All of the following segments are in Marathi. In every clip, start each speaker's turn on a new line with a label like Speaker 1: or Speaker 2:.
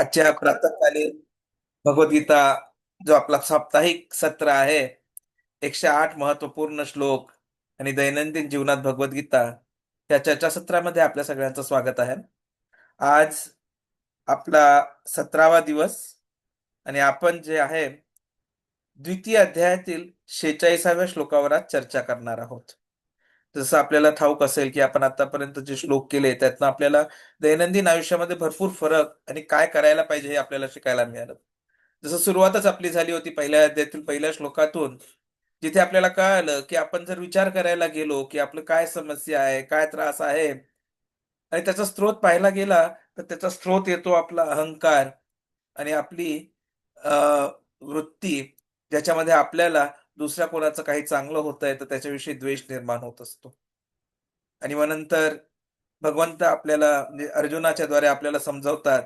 Speaker 1: आजच्या प्रातःकालीन भगवद्गीता जो आपला साप्ताहिक सत्र आहे एकशे आठ महत्त्वपूर्ण श्लोक आणि दैनंदिन जीवनात भगवद्गीता या चर्चासत्रामध्ये आपल्या सगळ्यांचं स्वागत आहे. आज आपला सतरावा दिवस आणि आपण जे आहे द्वितीय अध्यायातील शेचाळीसाव्या श्लोकावर आज चर्चा करणार आहोत. जसं आपल्याला ठाऊक असेल की आपण आतापर्यंत जे श्लोक केले त्यातनं आपल्याला दैनंदिन आयुष्यामध्ये भरपूर फरक आणि काय करायला पाहिजे हे आपल्याला शिकायला मिळालं. जसं सुरुवातच आपली झाली होती पहिल्या अध्यायातील पहिल्या श्लोकातून जिथे आपल्याला कळालं की आपण जर विचार करायला गेलो की आपलं काय समस्या आहे काय त्रास आहे आणि त्याचा स्रोत पाहायला गेला तर त्याचा स्रोत येतो आपला अहंकार आणि आपली वृत्ती ज्याच्यामध्ये आपल्याला दुसऱ्या कोणाचं काही चांगलं होत आहे तर त्याच्याविषयी द्वेष निर्माण होत असतो. आणि मग नंतर भगवंत आपल्याला म्हणजे अर्जुनाच्या द्वारे आपल्याला समजवतात.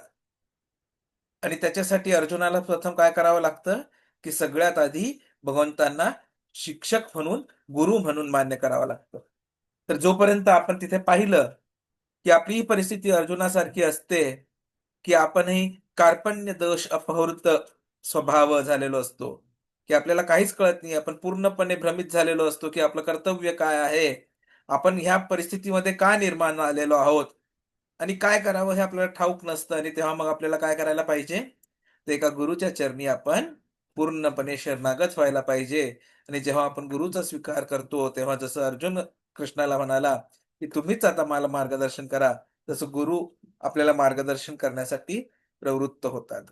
Speaker 1: आणि त्याच्यासाठी अर्जुनाला प्रथम काय करावं लागतं? की सगळ्यात आधी भगवंतांना शिक्षक म्हणून गुरु म्हणून मान्य करावं लागतं. तर जोपर्यंत आपण तिथे पाहिलं की आपली ही परिस्थिती अर्जुनासारखी असते की आपणही कार्पण्य दोष अपहृत स्वभाव झालेलो असतो की आपल्याला काहीच कळत नाही आपण पूर्णपणे भ्रमित झालेलो असतो की आपलं कर्तव्य काय आहे? आपण ह्या परिस्थितीमध्ये का निर्माण आलेलो आहोत? आणि काय करावं हे आपल्याला ठाऊक नसतं आणि तेव्हा मग आपल्याला काय करायला पाहिजे? तर एका गुरुच्या चरणी आपण पूर्णपणे शरणागत व्हायला पाहिजे. आणि जेव्हा आपण गुरुचा स्वीकार करतो तेव्हा जसं अर्जुन कृष्णाला म्हणाला की तुम्हीच आता मला मार्गदर्शन करा तसं गुरु आपल्याला मार्गदर्शन करण्यासाठी प्रवृत्त होतात.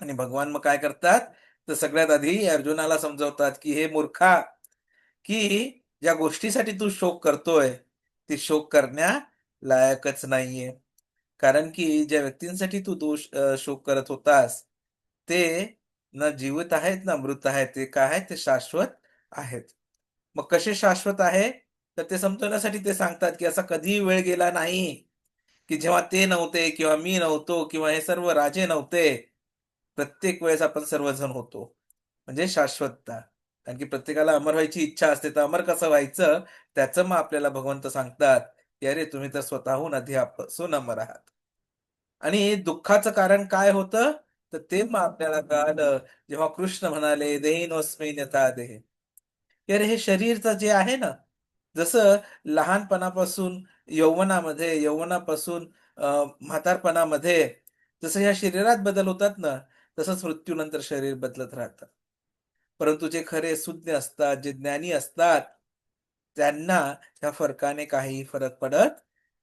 Speaker 1: आणि भगवान मग काय करतात? तर सगळ्यात आधी अर्जुनाला समजवतात की हे मूर्खा की ज्या गोष्टीसाठी तू शोक करतोय ती शोक करण्या लायकच नाहीये. कारण की ज्या व्यक्तींसाठी तू दोष शोक करत होतास ते न जीवित आहेत ना मृत आहेत ते काय आहेत? ते शाश्वत आहेत. मग कसे शाश्वत आहे? तर ते समजवण्यासाठी ते सांगतात की असा कधीही वेळ गेला नाही की जेव्हा ते नव्हते किंवा मी नव्हतो किंवा हे सर्व राजे नव्हते प्रत्येक वेळेस आपण सर्वजण होतो. म्हणजे शाश्वतता. कारण की प्रत्येकाला अमर व्हायची इच्छा असते. तर अमर कसं व्हायचं? त्याचं मग आपल्याला भगवंत सांगतात की अरे तुम्ही तर स्वतःहून अपासून अमर आहात. आणि दुःखाचं कारण काय होतं? तर ते मग आपल्याला कळालं. जेव्हा कृष्ण म्हणाले देहीनोस्मै यथा देह. अरे हे शरीरचं जे आहे ना जसं लहानपणापासून यौवनामध्ये यौवनापासून म्हातारपणामध्ये जसं ह्या शरीरात बदल होतात ना तसंच मृत्यूनंतर शरीर बदलत राहतं. परंतु जे खरे सुज्ञ असतात जे ज्ञानी असतात त्यांना त्या फरकाने काही फरक पडत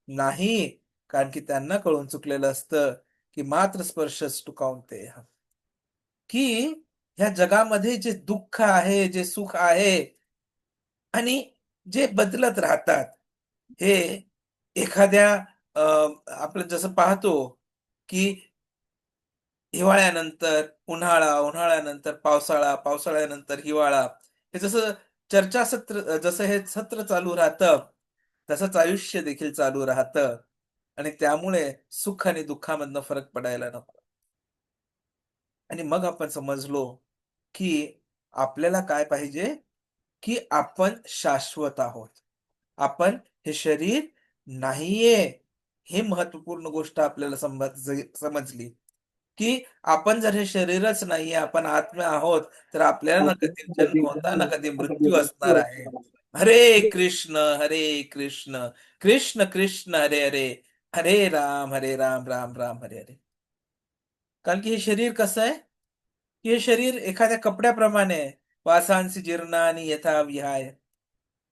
Speaker 1: नाही. कारण की त्यांना कळून चुकलेलं असतं की मात्र स्पर्शच टुकावते की ह्या जगामध्ये जे दुःख आहे जे सुख आहे आणि जे बदलत राहतात हे एखाद्या आपण जसं पाहतो की हिवाळ्यानंतर उन्हाळा उन्हाळ्यानंतर पावसाळा पावसाळ्यानंतर हिवाळा. हे जसं चर्चासत्र जसं हे सत्र चालू राहतं तसंच आयुष्य देखील चालू राहतं. आणि त्यामुळे सुख आणि दुःखामधनं फरक पडायला नको. आणि मग आपण समजलो की आपल्याला काय पाहिजे? की आपण शाश्वत आहोत. आपण हे शरीर नाहीये. हे महत्त्वपूर्ण गोष्ट आपल्याला समजली. की आपण जर हे शरीरच नाहीये आपण आत्मा आहोत तर आपल्याला ना कधी जन्म होता ना कधी मृत्यू असणार आहे. हरे कृष्ण हरे कृष्ण कृष्ण कृष्ण हरे हरे हरे राम हरे राम राम राम हरे हरे. कारण की हे शरीर कसं आहे? की हे शरीर एखाद्या कपड्याप्रमाणे वासांसी जीर्ण आणि यथा विहाय.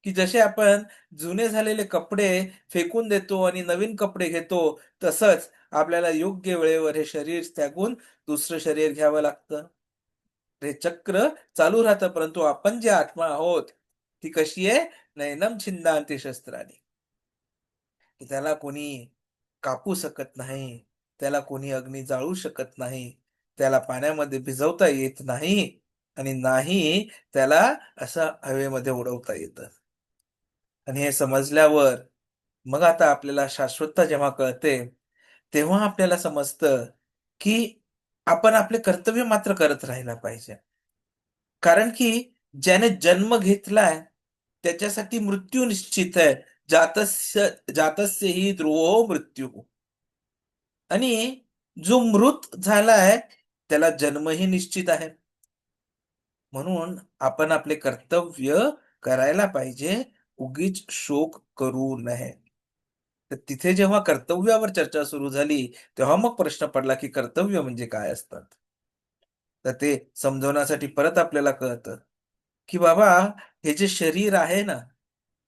Speaker 1: की जसे आपण जुने झालेले कपडे फेकून देतो आणि नवीन कपडे घेतो तसंच आपल्याला योग्य वेळेवर हे शरीर त्यागून दुसरं शरीर घ्यावं लागतं. हे चक्र चालू राहतं परंतु आपण जे आत्मा आहोत ती कशी आहे? नैनम छिंदांती शस्त्राने. त्याला कोणी कापू शकत नाही त्याला कोणी अग्नी जाळू शकत नाही त्याला पाण्यामध्ये भिजवता येत नाही आणि नाही त्याला असं हवेमध्ये उडवता येत. आणि हे समजल्यावर मग आता आपल्याला शाश्वतता जेव्हा कळते तेव्हा आपल्याला समजतं की आपण आपले कर्तव्य मात्र करत राहिला पाहिजे. कारण की ज्याने जन्म घेतलाय त्याच्यासाठी मृत्यू निश्चित आहे. जातस्य जातस्य ही ध्रुवो मृत्यू. आणि जो मृत झालाय त्याला जन्मही निश्चित आहे. म्हणून आपण आपले कर्तव्य करायला पाहिजे. उगीच शोक करू नये. तर तिथे जेव्हा कर्तव्यावर चर्चा सुरू झाली तेव्हा मग प्रश्न पडला की कर्तव्य म्हणजे काय असतात? तर ते समजवण्यासाठी परत आपल्याला कळतं की बाबा हे जे शरीर आहे ना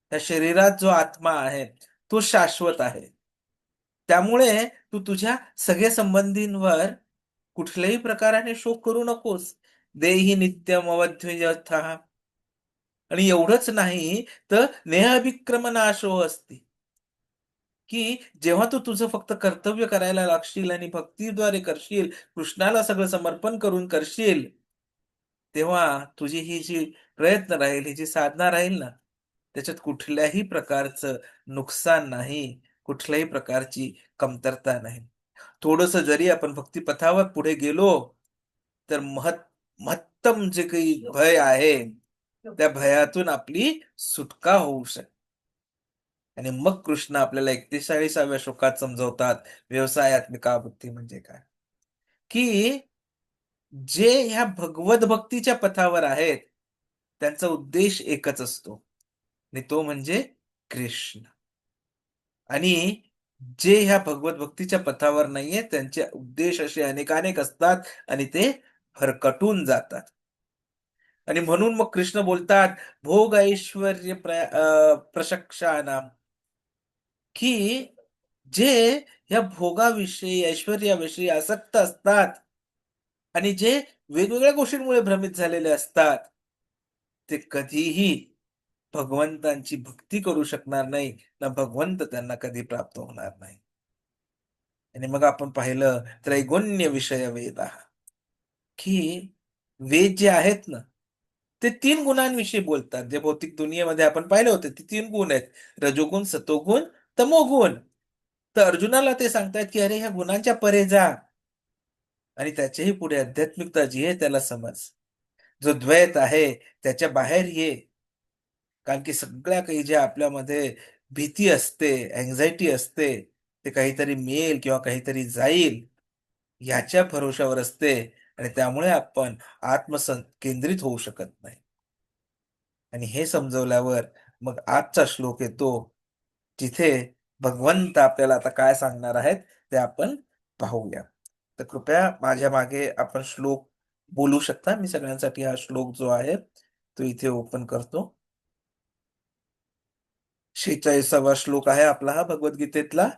Speaker 1: त्या शरीरात जो आत्मा आहे तो शाश्वत आहे. त्यामुळे तू तुझ्या सगळ्या संबंधींवर कुठल्याही प्रकाराने शोक करू नकोस. देही नित्यम अवध्य आणि एवढंच नाही तर नेहविक्रम नाशो असते. की जेव्हा तू तुझं फक्त कर्तव्य करायला लागशील आणि भक्तीद्वारे करशील कृष्णाला सगळं समर्पण करून करशील तेव्हा तुझी ही जी प्रयत्न राहील ही जी साधना राहील ना त्याच्यात कुठल्याही प्रकारचं नुकसान नाही कुठल्याही प्रकारची कमतरता नाही. थोडस जरी आपण भक्तिपथावर पुढे गेलो तर महत् महत्तम जे काही भय आहे त्या भयातून आपली सुटका होऊ शकते. आणि मग कृष्ण आपल्याला एकतेचाळीसाव्या श्लोकात समजवतात. व्यवसायात्मिका बुद्धी म्हणजे काय? की जे ह्या भगवत भक्तीच्या पथावर आहेत त्यांचा उद्देश एकच असतो. आणि तो म्हणजे कृष्ण. आणि जे ह्या भगवत भक्तीच्या पथावर नाहीये त्यांचे उद्देश असे अनेकानेक असतात आणि ते भरकटून जातात. आणि म्हणून मग कृष्ण बोलतात भोग ऐश्वर प्रशक्षानाम की जे या भोगाविषयी ऐश्वर्याविषयी आसक्त असतात आणि जे वेगवेगळ्या गोष्टींमुळे भ्रमित झालेले असतात ते कधीही भगवंतांची भक्ती करू शकणार नाही ना भगवंत त्यांना कधी प्राप्त होणार नाही. आणि मग आपण पाहिलं त्रैगुण्य विषय वेद की वेद जे आहेत ना ते तीन गुणांविषयी बोलतात. जे भौतिक दुनियेमध्ये आपण पाहिले होते ते तीन गुण आहेत. रजोगुण सतोगुण तमोगुण तर अर्जुनाला ते सांगतायत की अरे ह्या गुणांच्या परे जा. आणि त्याच्याही पुढे आध्यात्मिकता जी आहे त्याला समज. जो द्वैत आहे त्याच्या बाहेर ये. कारण की सगळ्या काही जे आपल्यामध्ये भीती असते अँझायटी असते ते काहीतरी मिळेल किंवा काहीतरी जाईल ह्याच्या भरोशावर असते. आणि त्यामुळे आपण आत्मसं केंद्रित होऊ शकत नाही. आणि हे समजवल्यावर मग आजचा श्लोक येतो जिथे भगवंत आपल्याला आता काय सांगणार आहेत ते आपण पाहूया. तर कृपया माझ्या मागे आपण श्लोक बोलू शकता. मी सगळ्यांसाठी हा श्लोक जो आहे तो इथे ओपन करतो. शेचाळीसावा श्लोक आहे आपला हा भगवद्गीतेतला.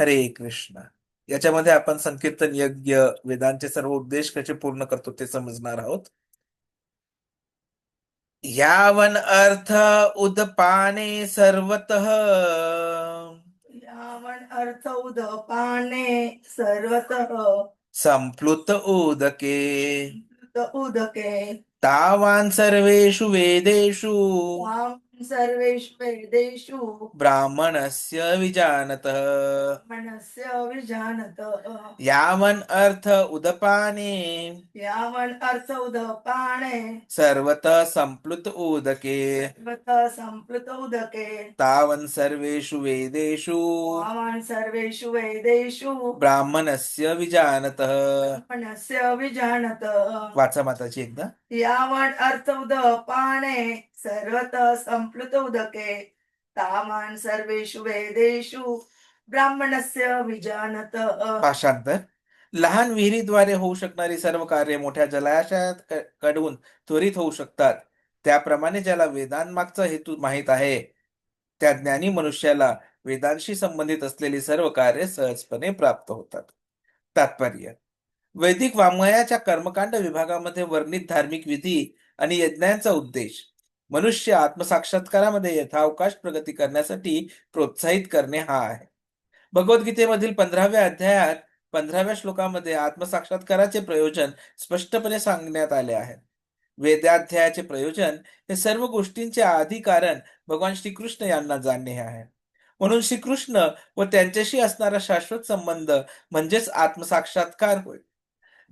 Speaker 1: हरे कृष्ण. याच्यामध्ये आपण संकीर्तन यज्ञ वेदांचे सर्व उद्देश कसे पूर्ण करतो ते समजणार आहोत. यावन अर्थ उदपाने सर्वत।
Speaker 2: यावन अर्थ उदपाने सर्वत।
Speaker 1: संप्लुत उदके।
Speaker 2: उदके।
Speaker 1: तावान सर्वेषु वेदेषु।
Speaker 2: सर्वेषु वेदेषु
Speaker 1: ब्राह्मणस्य विजानतः।
Speaker 2: मनस्य विजानत।
Speaker 1: यावन् अर्थ उदपाने।
Speaker 2: यावन अर्थ उदपाने।
Speaker 1: सर्वतः संप्लुत उदके।
Speaker 2: सर्वत संप्लुत उदके।
Speaker 1: तावन् सर्वेषु वेदेषु।
Speaker 2: यावन सर्वेषु वेदेषु।
Speaker 1: ब्राह्मणस्य विजानतः।
Speaker 2: मनस्य विजानत।
Speaker 1: वाचा माताची एकदा।
Speaker 2: यावन अर्थ उदपाने। सर्वत संप्लुत उदके तामान सर्वेषु वेदेषु ब्राह्मणस्य विजानत।
Speaker 1: भाषांतर लहान विहिरीद्वारे होऊ शकणारी सर्व कार्य मोठ्या जलाशयात कडून त्वरित होऊ शकतात. त्याप्रमाणे ज्याला वेदांमागचा हेतू माहीत आहे त्या ज्ञानी मनुष्याला वेदांशी संबंधित असलेली सर्व कार्य सहजपणे प्राप्त होतात. तात्पर्य. वैदिक वाङ्मयाच्या कर्मकांड विभागामध्ये वर्णित धार्मिक विधी आणि यज्ञांचा उद्देश. मनुष्य आत्मसाक्षात्कारामध्ये यथावकाश प्रगती करण्यासाठी प्रोत्साहित करणे हा आहे. भगवद्गीतेमधील पंधराव्या अध्यायात पंधराव्या श्लोकामध्ये आत्मसाक्षात्काराचे प्रयोजन स्पष्टपणे सांगण्यात आले आहे. वेदाध्यायाचे प्रयोजन हे सर्व गोष्टींचे आधी कारण भगवान श्रीकृष्ण यांना जाणणे हे आहे. म्हणून श्रीकृष्ण व त्यांच्याशी असणारा शाश्वत संबंध म्हणजेच आत्मसाक्षात्कार होय.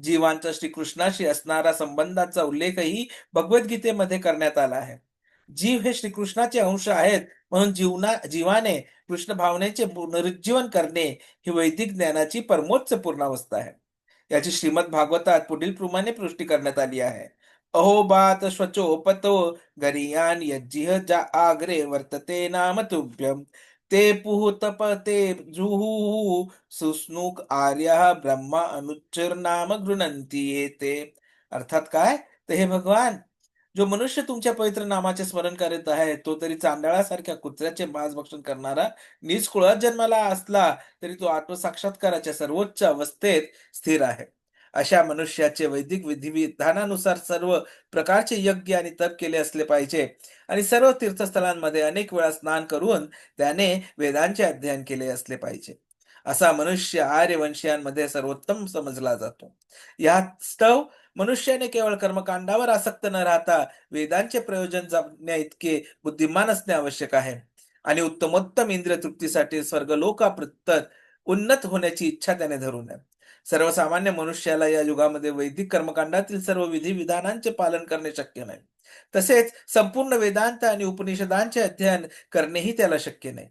Speaker 1: जीवांचा श्रीकृष्णाशी असणारा संबंधाचा उल्लेखही भगवद्गीतेमध्ये करण्यात आला आहे. जीव हे श्रीकृष्णाचे अंश आहेत म्हणून जीवना जीवाने कृष्ण भावनेचे पुनरुज्जीवन करणे ही वैदिक ज्ञानाची परमोच्च पूर्णावस्था आहे. याची श्रीमद भागवतात पुढील प्रमाणे पुष्टी करण्यात आली आहे. अहो बात स्वचोपतो गरियान यज्जिह जा आग्रे वर्तते नाम तुभ्यम। ते पुहतप ते जुहू सुस्नुक आर्या ब्रह्मा अनुच्चर नाम गृणंती येते अर्थात काय? तर हे भगवान जो मनुष्य तुमच्या पवित्र नामाचे स्मरण करीत आहे तो तरी चांदळासारख्या कुत्र्याचे मांस भक्षण करणारा निष्कुळात जन्माला असला तरी तो आत्मसाक्षात्काराच्या सर्वोच्च अवस्थेत स्थिर आहे. अशा मनुष्याचे वैदिक विधिविधानानुसार सर्व प्रकारचे यज्ञ आणि तप केले असले पाहिजे. आणि सर्व तीर्थस्थळांमध्ये अनेक वेळा स्नान करून त्याने वेदांचे अध्ययन केले असले पाहिजे. असा मनुष्य आर्यवंशीयांमध्ये सर्वोत्तम समजला जातो. या स्तव मनुष्याने केवळ कर्मकांडावर आसक्त न राहता वेदांचे प्रयोजन जपण्या इतके बुद्धिमान असणे आवश्यक आहे. आणि उत्तमोत्तम इंद्रिय तृप्तीसाठी स्वर्गलोकाप्रत उन्नत होण्याची इच्छा त्याने धरू नये सर्वसामान्य मनुष्याला या युगामध्ये वैदिक कर्मकांडातील सर्व विधी विधानांचे पालन करणे शक्य नाही. तसेच संपूर्ण वेदांत आणि उपनिषदांचे अध्ययन करणेही त्याला शक्य नाही.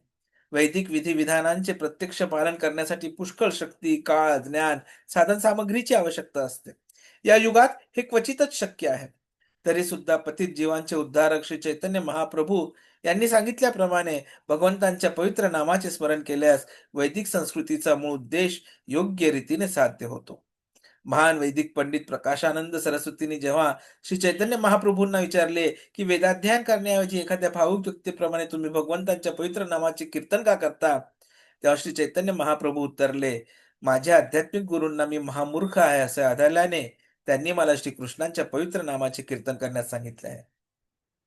Speaker 1: वैदिक विधी विधानांचे प्रत्यक्ष पालन करण्यासाठी पुष्कळ शक्ती काळ ज्ञान साधन सामग्रीची आवश्यकता असते. या युगात हे क्वचितच शक्य आहे. तरी सुद्धा पतित जीवांचे उद्धारक श्री चैतन्य महाप्रभू यांनी सांगितल्याप्रमाणे भगवंतांच्या पवित्र नामाचे स्मरण केल्यास वैदिक संस्कृतीचा मूळ उद्देश योग्य रीतीने साध्य होतो. महान वैदिक पंडित प्रकाशानंद सरस्वतींनी जेव्हा श्री चैतन्य महाप्रभूंना विचारले की वेदाध्ययन करण्याऐवजी एखाद्या भावुक व्यक्तीप्रमाणे तुम्ही भगवंतांच्या पवित्र नामाचे कीर्तन का करता? तेव्हा श्री चैतन्य महाप्रभू उत्तरले माझ्या आध्यात्मिक गुरूंना मी महामूर्ख आहे असे आढळल्याने त्यांनी मला श्रीकृष्णांच्या पवित्र नामाचे कीर्तन करण्यास सांगितले आहे.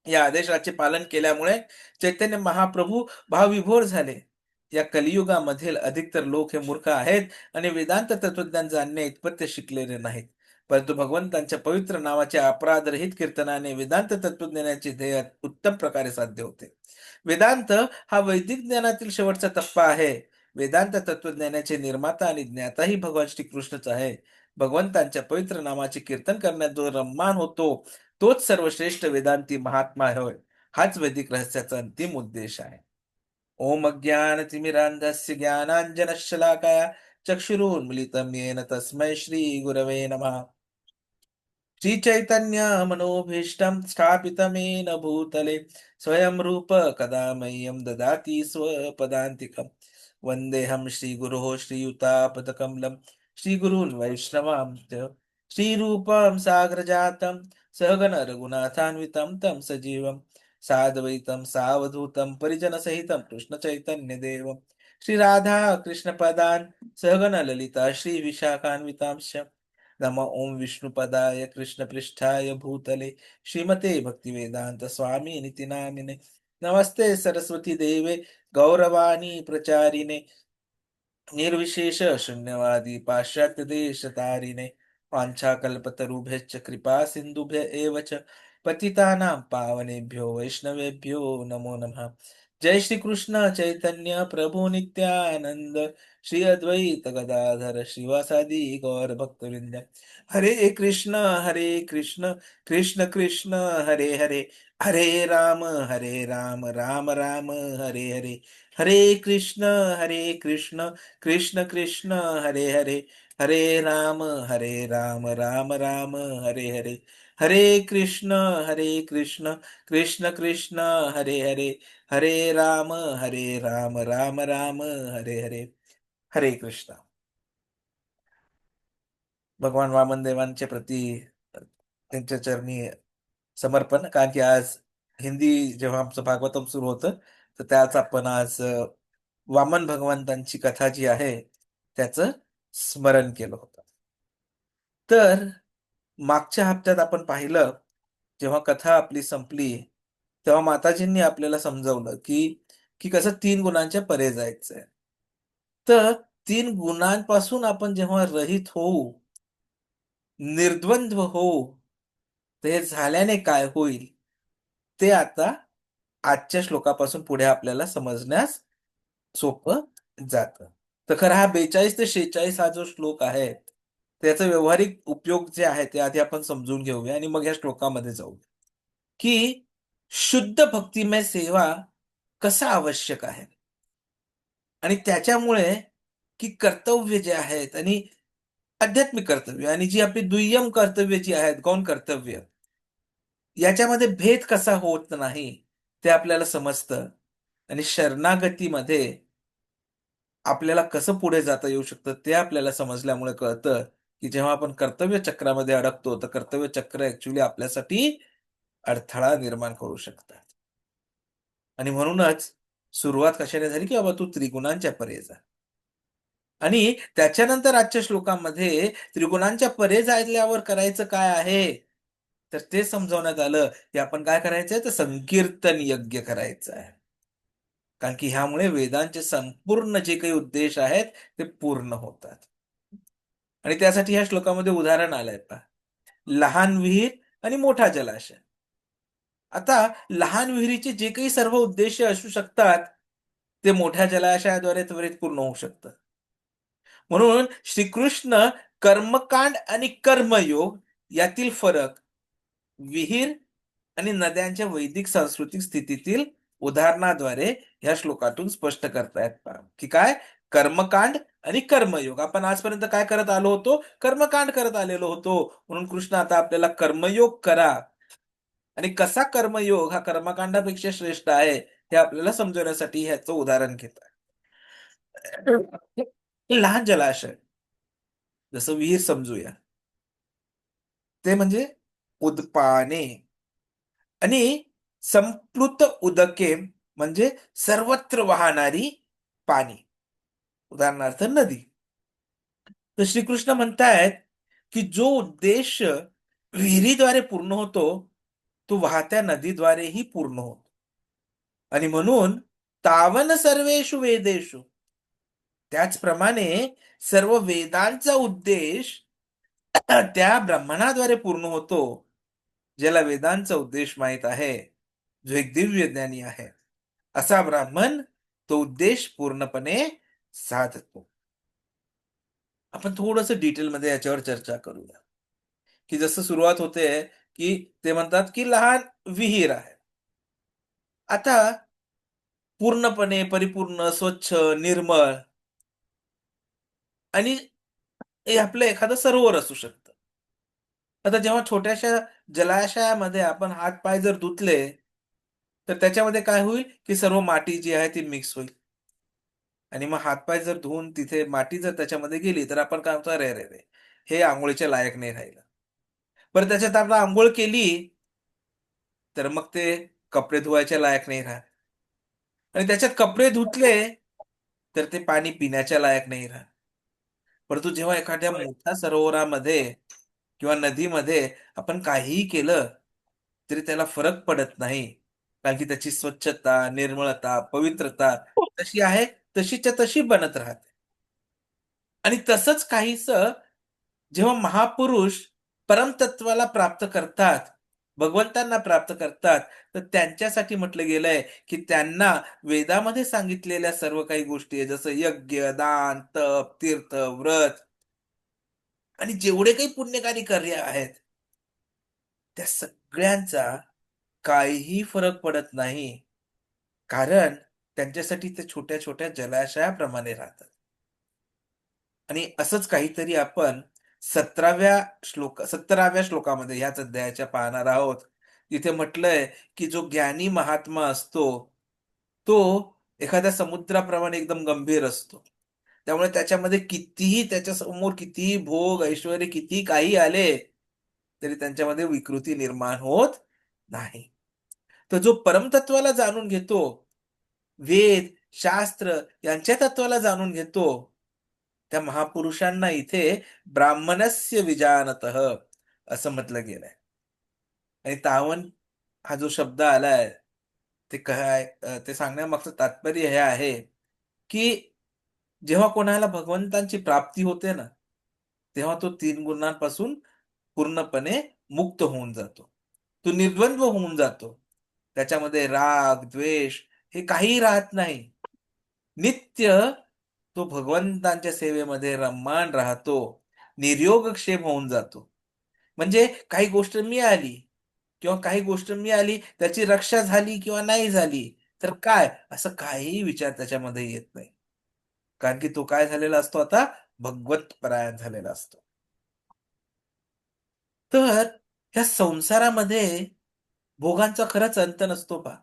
Speaker 1: या आदेशाचे पालन केल्यामुळे चैतन्य महाप्रभू भावविभोर झाले. या कलियुगामधील अधिकतर लोक हे मूर्ख आहेत आणि वेदांत तत्वज्ञान जाणणे इतपत्य शिकलेले नाहीत. परंतु भगवंतांच्या पवित्र नावाच्या अपराधरहित कीर्तनाने वेदांत तत्वज्ञानाचे ध्येय उत्तम प्रकारे साध्य होते. वेदांत हा वैदिक ज्ञानातील शेवटचा टप्पा आहे. वेदांत तत्वज्ञानाचे निर्माता आणि ज्ञाताही भगवान श्रीकृष्णच आहे. भगवंतांच्या पवित्र नामाचे कीर्तन करण्यात जो रम्मान होतो तोच सर्वश्रेष्ठ वेदांती महात्मा होय. हाच वैदिक रहस्याचा अंतिम उद्देश आहे. ओम अज्ञान तिमिरांधस्य ज्ञानांजन शलाकाया चक्षुरून मिलितम येन तस्मै श्रीगुरवे नमः. श्रीचैतन्य मनोभीष्टं स्थापितमेन भूतले स्वयं रूप कदा मह्यं ददाति स्वपदान्तिकं. वन्देऽहं श्रीगुरोः श्रीयुतापदकमलं श्रीगुरून् वैष्णवां च श्रीरूपं सागरजातं सहगण रघुनाथान्वितं तं सजीवं साद्वैतं सावधूतं परिजनसहितं कृष्णचैतन्यदेवं श्रीराधा कृष्णपदान् सहगण ललिता श्रीविशाखान्वितांश्च नम ओं विष्णुपदाय कृष्णपृष्ठाय भूतले श्रीमते भक्तिवेदान्त स्वामी निति नामिने नमस्ते सरस्वती देवे गौरवाणी प्रचारिणे। निर्विशेष शून्यवादी पाश्चात्य देश तारिणे वाञ्छाकल्पतरुभ्यश्च कृपा सिन्धुभ्य एव च पतितानां पावनेभ्यो वैष्णवेभ्यो नमो नमः। जय श्री कृष्ण चैतन्य प्रभु नित्यानंद श्री अद्वैत गदाधर श्रीवासादि गौर भक्तवृंद हरे कृष्ण हरे कृष्ण कृष्ण कृष्ण हरे हरे हरे राम हरे राम राम राम हरे हरे। हरे कृष्ण हरे कृष्ण कृष्ण कृष्ण हरे हरे। हरे राम हरे राम राम राम हरे हरे। हरे कृष्ण हरे कृष्ण कृष्ण कृष्ण हरे हरे। हरे राम हरे राम राम राम हरे हरे। हरे कृष्ण। भगवान वामन देवांच्या प्रती त्यांच्या चरणी समर्पण कारण की आज हिंदी जेव्हा आमचं भागवतम सुरू होतं तर त्याच आपण आज वामन भगवंतांची कथा जी आहे त्याचं स्मरण केलं होतं. तर मागच्या हप्त्यात आपण पाहिलं जेव्हा कथा आपली संपली तेव्हा माताजींनी आपल्याला समजवलं की की कसं तीन गुणांच्या परे जायचंय. तर तीन गुणांपासून आपण जेव्हा रहित होऊ निर्द्वंद्व होऊ ते झाल्याने काय होईल ते आता आजच्या श्लोकापासून पुढे आपल्याला समजण्यास सोपं जातं. तर खरं हा बेचाळीस ते शेहेचाळीस हा जो श्लोक आहे त्याचा व्यवहारिक उपयोग जे आहे ते आधी आपण समजून घेऊया आणि मग या श्लोकामध्ये जाऊ की शुद्ध भक्तिमय सेवा कसा आवश्यक आहे? आणि त्याच्यामुळे की कर्तव्य जे आहेत आणि आध्यात्मिक कर्तव्य आणि जी आपली दुय्यम कर्तव्य जी आहेत गौण कर्तव्य याच्यामध्ये भेद कसा होत नाही ते आपल्याला समजतं. आणि शरणागतीमध्ये आपल्याला कसं पुढे जाता येऊ शकतं ते आपल्याला समजल्यामुळे कळतं की जेव्हा आपण कर्तव्य चक्रामध्ये अडकतो तर कर्तव्य चक्र ऍक्च्युली आपल्यासाठी अडथळा निर्माण करू शकतात आणि म्हणूनच सुरुवात कशाने झाली की बाबा तू त्रिगुणांच्या परे जा. आणि त्याच्यानंतर आजच्या श्लोकामध्ये त्रिगुणांच्या परे जायल्यावर करायचं काय आहे? तर ते समजवण्यात आलं की आपण काय करायचंय? तर संकीर्तन यज्ञ करायचं आहे कारण की ह्यामुळे वेदांचे संपूर्ण जे काही उद्देश आहेत ते पूर्ण होतात. आणि त्यासाठी ह्या श्लोकामध्ये उदाहरण आलंय पहा. लहान विहीर आणि मोठा जलाशय. आता लहान विहिरीचे जे काही सर्व उद्देश असू शकतात ते मोठ्या जलाशयाद्वारे त्वरित पूर्ण होऊ शकतात म्हणून श्रीकृष्ण कर्मकांड आणि कर्मयोग यातील फरक विहीर आणि नद्यांच्या वैदिक सांस्कृतिक स्थितीतील उदाहरणाद्वारे ह्या श्लोकातून स्पष्ट करतायत की काय? कर्मकांड आणि कर्मयोग. आपण आजपर्यंत काय करत आलो होतो? कर्मकांड करत आलेलो होतो. म्हणून कृष्ण आता आपल्याला कर्मयोग करा. आणि कसा कर्मयोग? हा कर्मकांडापेक्षा श्रेष्ठ आहे हे आपल्याला समजवण्यासाठी ह्याचं उदाहरण घेत लहान जलाशय. जसं विहीर समजूया. ते म्हणजे उदपाने. आणि संपृत उदके म्हणजे सर्वत्र वाहणारी पाणी. उदाहरणार्थ नदी. तर श्रीकृष्ण म्हणतायत की जो उद्देश विहिरीद्वारे पूर्ण होतो तो वाहत्या नदीद्वारेही पूर्ण होतो. आणि म्हणून तावन सर्वेषु वेदेषु. त्याचप्रमाणे सर्व वेदांचा उद्देश त्या ब्रह्मणाद्वारे पूर्ण होतो ज्याला वेदांचा उद्देश माहीत आहे. जो एक दिव्य ज्ञानी आहे. असा ब्राह्मण तो उद्देश पूर्णपणे साधतो आपण थोडस डिटेलमध्ये याच्यावर चर्चा करूया. की जसं सुरुवात होते की ते म्हणतात की लहान विहीर आहे. आता पूर्णपणे परिपूर्ण स्वच्छ निर्मळ आणि हे आपलं एखादं सरोवर असू शकतं. आता जेव्हा छोट्याशा जलाशयामध्ये आपण हात पाय जर धुतले तर त्याच्यामध्ये काय होईल की सर्व माती जी आहे ती मिक्स होईल. आणि मग हातपाय जर धुवून तिथे माती जर त्याच्यामध्ये गेली तर आपण काय म्हणतो रे रे रे हे आंघोळीच्या लायक नाही राहिलं. बरं त्याच्यात आपण आंघोळ केली तर मग ते कपडे धुवायच्या लायक नाही राहत. आणि त्याच्यात कपडे धुतले तर ते पाणी पिण्याच्या लायक नाही राहत. परंतु जेव्हा एखाद्या मोठ्या सरोवरामध्ये किंवा नदीमध्ये आपण काहीही केलं तरी त्याला फरक पडत नाही. कारण की त्याची स्वच्छता निर्मळता पवित्रता तशी आहे तशीच्या तशी बनत राहते. आणि तसंच काहीस जेव्हा महापुरुष परमतत्वाला प्राप्त करतात भगवंतांना प्राप्त करतात तर त्यांच्यासाठी म्हटलं गेलंय की त्यांना वेदामध्ये सांगितलेल्या सर्व काही गोष्टी आहे जसं यज्ञ दान तप तीर्थ व्रत आणि जेवढे काही पुण्यकारी कार्य आहेत त्या सगळ्यांचा काहीही फरक पडत नाही. कारण त्यांच्यासाठी ते छोट्या छोट्या जलाशयाप्रमाणे राहतात. आणि असंच काहीतरी आपण सतराव्या श्लोक सत्तराव्या श्लोकामध्ये ह्याच अध्यायाच्या पाहणार आहोत. तिथे म्हटलंय की जो ज्ञानी महात्मा असतो तो एखाद्या समुद्राप्रमाणे एकदम गंभीर असतो. त्यामुळे त्याच्यामध्ये कितीही त्याच्यासमोर कितीही भोग ऐश्वर किती काही आले तरी त्यांच्यामध्ये विकृती निर्माण होत नाही. तर जो परमतत्वाला जाणून घेतो वेद शास्त्र यांच्या तत्वाला जाणून घेतो त्या महापुरुषांना इथे ब्राह्मणस्य विजानत असं म्हटलं गेलंय. आणि तावन हा जो शब्द आलाय ते काय ते सांगण्यामागचं तात्पर्य हे आहे की जेव्हा कोणाला भगवंतांची प्राप्ती होते ना तेव्हा तो तीन गुणांपासून पूर्णपणे मुक्त होऊन जातो. तो निर्द्वंद्व होऊन जातो. त्याच्यामध्ये राग द्वेष हे काही राहत नाही. नित्य तो भगवंतांच्या सेवेमध्ये रम्मान राहतो. निर्योगक्षेम होऊन जातो. म्हणजे काही गोष्ट मिळाली किंवा काही गोष्ट मिळाली त्याची रक्षा झाली किंवा नाही झाली तर काय? असं काहीही विचार त्याच्यामध्ये येत नाही. कारण की तो काय झालेला असतो आता? भगवत परायण झालेला असतो. तर ह्या संसारामध्ये भोगांचा खरंच अंत नसतो का?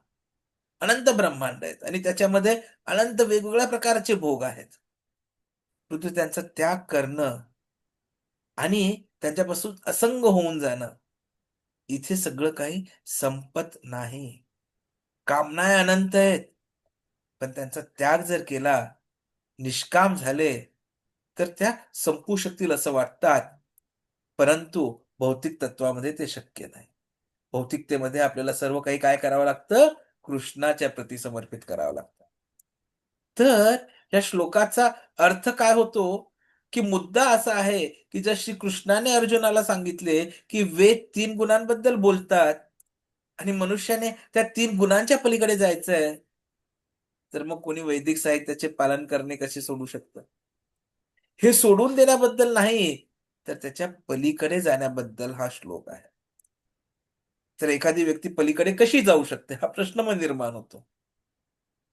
Speaker 1: अनंत ब्रह्मांड आहेत आणि त्याच्यामध्ये अनंत वेगवेगळ्या प्रकारचे भोग आहेत. परंतु त्यांचा त्याग करणं आणि त्यांच्यापासून असंग होऊन जाणं इथे सगळं काही संपत नाही. कामना अनंत आहेत पण त्यांचा त्याग जर केला निष्काम झाले तर त्या संपू शकतील असं वाटतात. परंतु भौतिक तत्वामध्ये ते शक्य नाही. भौतिकतेमध्ये आपल्याला सर्व काही काय करावं लागतं? कृष्णाच्या प्रती समर्पित करावं लागतं. तर या श्लोकाचा अर्थ काय होतो? की मुद्दा असा आहे की जर श्री कृष्णाने अर्जुनाला सांगितले की वेद तीन गुणांबद्दल बोलतात आणि मनुष्याने त्या तीन गुणांच्या पलीकडे जायचंय तर मग कोणी वैदिक साहित्याचे पालन करणे कसे सोडू शकतं? हे सोडून देण्याबद्दल नाही तर त्याच्या पलीकडे जाण्याबद्दल हा श्लोक आहे. तर एखादी व्यक्ती पलीकडे कशी जाऊ शकते? हा प्रश्न मग निर्माण होतो.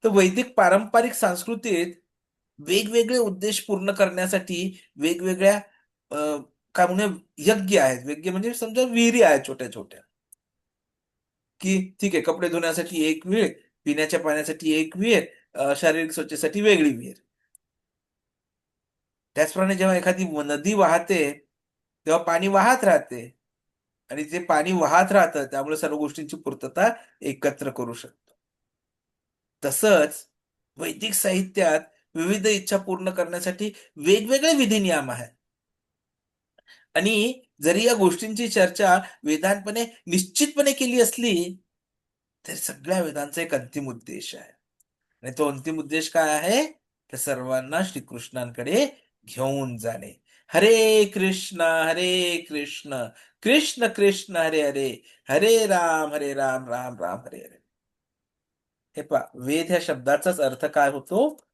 Speaker 1: तर वैदिक पारंपरिक संस्कृतीत वेगवेगळे उद्देश पूर्ण करण्यासाठी वेगवेगळ्या काय म्हणूया यज्ञ आहेत. यज्ञ म्हणजे समजा विहिरी आहेत छोट्या छोट्या की ठीक आहे कपडे धुण्यासाठी एक विहीर पिण्याच्या पाण्यासाठी एक विहीर शारीरिक स्वच्छतेसाठी वेगळी विहीर. त्याचप्रमाणे जेव्हा एखादी नदी वाहते तेव्हा पाणी वाहत राहते. आणि ते पाणी वाहत राहतं त्यामुळे सर्व गोष्टींची पूर्तता एकत्र करू शकतो. तसंच वैदिक साहित्यात विविध इच्छा पूर्ण करण्यासाठी वेगवेगळे विधी नियम आहेत. आणि जरी या गोष्टींची चर्चा वेदांतपणे निश्चितपणे केली असली तर सगळ्या वेदांचा एक अंतिम उद्देश आहे. आणि तो अंतिम उद्देश काय आहे? तर सर्वांना श्रीकृष्णांकडे घेऊन जाणे. हरे कृष्ण हरे कृष्ण कृष्ण कृष्ण हरे हरे हरे राम हरे राम राम राम हरे हरे. हे पा वेद ह्या शब्दाचाच अर्थ काय होतो?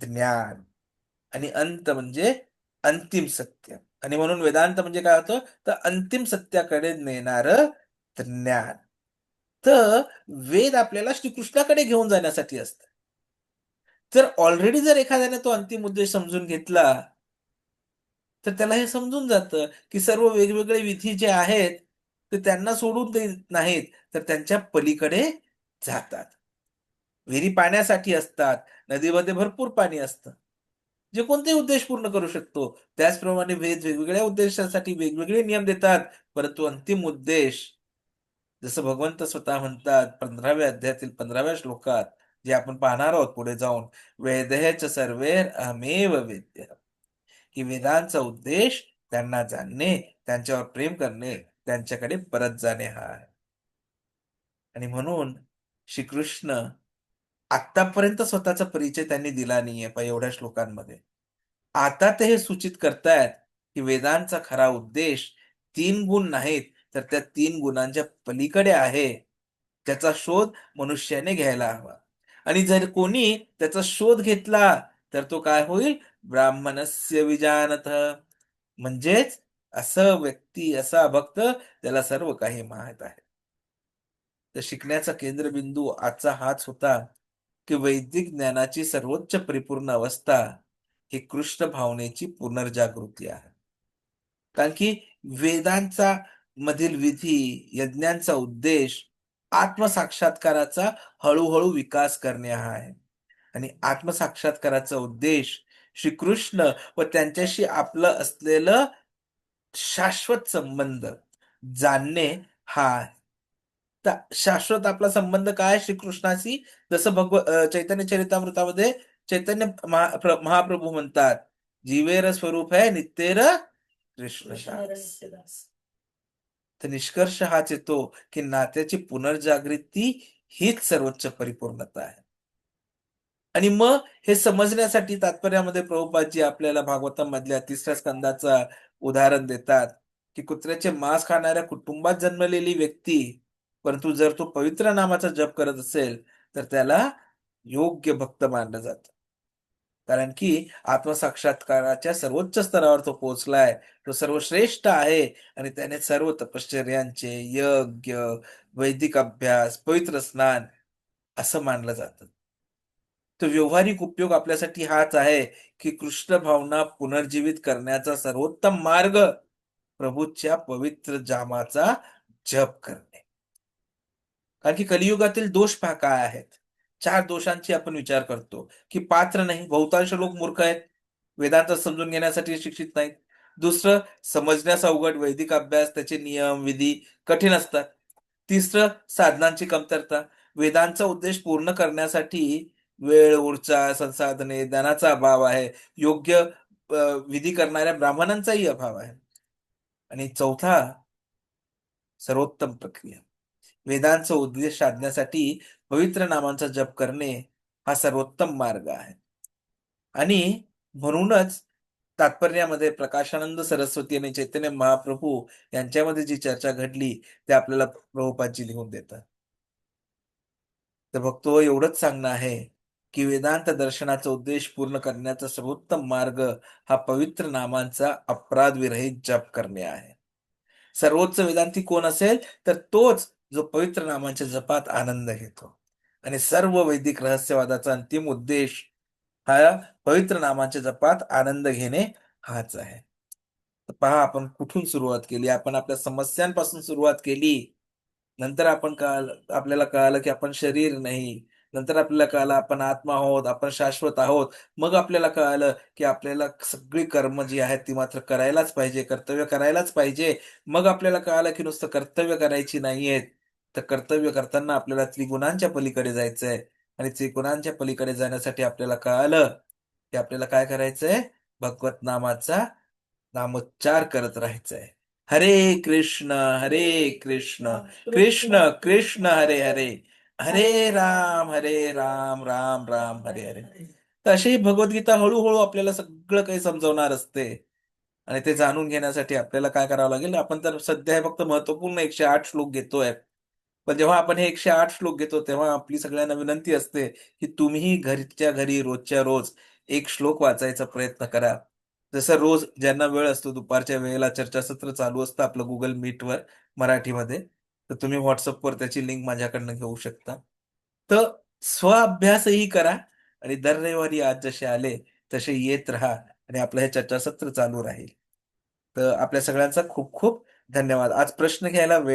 Speaker 1: ज्ञान. आणि अंत म्हणजे अंतिम सत्य. आणि म्हणून वेदांत म्हणजे काय होतं? तर अंतिम सत्याकडे नेणार ज्ञान. तर वेद आपल्याला श्रीकृष्णाकडे घेऊन जाण्यासाठी असतं. तर ऑलरेडी जर एखाद्याने तो अंतिम उद्देश समजून घेतला तर त्याला हे समजून जातं की सर्व वेगवेगळे विधी जे आहेत ते त्यांना सोडून देत नाहीत तर त्यांच्या पलीकडे जातात. विहिरी पाण्यासाठी असतात नदीमध्ये भरपूर पाणी असतं. जे कोणते उद्देश पूर्ण करू शकतो. त्याचप्रमाणे वेद वेगवेगळ्या उद्देशासाठी वेगवेगळे नियम देतात परंतु अंतिम उद्देश जसं भगवंत स्वतः म्हणतात पंधराव्या अध्यायातील पंधराव्या श्लोकात जे आपण पाहणार आहोत पुढे जाऊन वेदहेच सर्वेर अमेव वेद्य की वेदांचा उद्देश त्यांना जाणणे त्यांच्यावर प्रेम करणे त्यांच्याकडे परत जाणे हा आहे. आणि म्हणून श्रीकृष्ण आतापर्यंत स्वतःचा परिचय त्यांनी दिला नाहीये पण एवढ्या श्लोकांमध्ये. आता ते हे सूचित करतायत की वेदांचा खरा उद्देश तीन गुण नाहीत तर त्या तीन गुणांच्या पलीकडे आहे त्याचा शोध मनुष्याने घ्यायला हवा. आणि जर कोणी त्याचा शोध घेतला तर तो काय होईल? ब्राह्मणस्य विजानत. म्हणजेच असं व्यक्ती असा भक्त त्याला सर्व काही माहीत आहे. तर शिकण्याचा केंद्रबिंदू आजचा हाच होता की वैदिक ज्ञानाची सर्वोच्च परिपूर्ण अवस्था ही कृष्ण भावनेची पुनर्जागृती आहे. कारण की वेदांचा मधील विधी यज्ञांचा उद्देश आत्मसाक्षात्काराचा हळूहळू विकास करणे हा आहे. आणि आत्मसाक्षात्काराचा उद्देश श्रीकृष्ण व त्यांच्याशी आपलं असलेलं शाश्वत संबंध. जाणणे हा. शाश्वत आपला संबंध काय? श्रीकृष्णाशी जसं भगव चैतन्य चरितामृतामध्ये चैतन्य महा- प्र- महाप्रभू म्हणतात जीवेर स्वरूप आहे नित्येर कृष्णदास. तर निष्कर्ष हाच येतो की नात्याची पुनर्जागृती हीच सर्वोच्च परिपूर्णता आहे. आणि मग हे समजण्यासाठी तात्पर्यामध्ये प्रभुपादजी आपल्याला भागवता मधल्या तिसऱ्या स्कंदाचा उदाहरण देतात की कुत्र्याचे मांस खाणाऱ्या कुटुंबात जन्मलेली व्यक्ती परंतु जर तो पवित्र नामाचा जप करत असेल तर त्याला योग्य भक्त मानलं जात. कारण की आत्मसाक्षात्काराच्या सर्वोच्च स्तरावर तो पोहोचलाय तो सर्वश्रेष्ठ आहे आणि त्याने सर्व तपश्चर्यांचे यज्ञ वैदिक अभ्यास पवित्र स्नान असं मानलं जातं. तो व्यावहारिक उपयोग आपल्यासाठी हाच आहे की कृष्ण भावना पुनर्जीवित करण्याचा सर्वोत्तम मार्ग प्रभूच्या पवित्र जामाचा जप करणे. कारण की कलियुगातील दोष पहा काय आहेत. चार दोषांची आपण विचार करतो की पात्र नाही बहुतांश लोक मूर्ख आहेत. वेदांत समजून घेण्यासाठी शिक्षित नाहीत. दुसरं समजण्यास अवघड वैदिक अभ्यास त्याचे नियम विधी कठीण असतात. तिसरं साधनांची कमतरता. वेदांचा उद्देश पूर्ण करण्यासाठी वेळ ऊर्जा संसाधने ज्ञानाचा अभाव आहे. योग्य विधी करणाऱ्या ब्राह्मणांचाही अभाव आहे. आणि चौथा सर्वोत्तम प्रक्रिया. वेदांचा उद्देश साधण्यासाठी पवित्र नामांचा जप करणे हा सर्वोत्तम मार्ग आहे. आणि म्हणूनच तात्पर्यामध्ये प्रकाशानंद सरस्वती आणि चैतन्य महाप्रभू यांच्यामध्ये जी चर्चा घडली ते आपल्याला प्रभुपादजी लिहून देतात. तर भक्तो एवढंच सांगणं आहे. की वेदांत दर्शनाचा उद्देश पूर्ण करण्याचा सर्वोत्तम मार्ग हा पवित्र नामांचा अपराध विरहित जप करणे आहे. सर्वोच्च वेदांती कोण असेल तर तोच जो पवित्र नामांच्या जपात आनंद घेतो. आणि सर्व वैदिक रहस्यवादाचा अंतिम उद्देश हा पवित्र नामांच्या जपात आनंद घेणे हाच आहे. पहा आपण कुठून सुरुवात केली? आपण आपल्या समस्यांपासून सुरुवात केली. नंतर आपण कळालं आपल्याला कळालं की आपण शरीर नाही नंतर आपल्याला कळालं आपण आत्मा आहोत आपण शाश्वत आहोत. मग आपल्याला कळालं की आपल्याला सगळी कर्म जी आहेत ती मात्र करायलाच पाहिजे कर्तव्य करायलाच पाहिजे. मग आपल्याला कळालं की नुसतं कर्तव्य करायची नाहीयेत. तर कर्तव्य करताना आपल्याला त्रिगुणांच्या पलीकडे जायचंय आणि त्रिगुणांच्या पलीकडे जाण्यासाठी आपल्याला कळालं की आपल्याला काय करायचंय? भगवत नामाचा नामोच्चार करत राहायचंय. हरे कृष्ण हरे कृष्ण. कृष्ण कृष्ण हरे हरे. हरे राम हरे राम राम राम हरे हरे तर अशी भगवद्गीता हळूहळू आपल्याला सगळं काही समजवणार असते. आणि ते जाणून घेण्यासाठी आपल्याला काय करावं लागेल? आपण तर सध्या हे फक्त महत्त्वपूर्ण एकशे आठ श्लोक घेतोय. पण जेव्हा आपण हे एकशे आठ श्लोक घेतो तेव्हा आपली सगळ्यांना विनंती असते की तुम्हीही घरच्या घरी रोजच्या रोज एक श्लोक वाचायचा प्रयत्न करा. जसं रोज ज्यांना वेळ असतो दुपारच्या वेळेला चर्चासत्र चालू असतं आपलं गुगल मीटवर मराठीमध्ये. तर तुम्ही व्हॉट्सअपवर त्याची लिंक माझ्याकडनं घेऊ शकता. तर स्व अभ्यासही करा आणि दर रविवारी आज जसे आले तसे येत राहा आणि आपलं हे चर्चासत्र चालू राहील. तर आपल्या सगळ्यांचा खूप खूप धन्यवाद. आज प्रश्न घ्यायला वेळ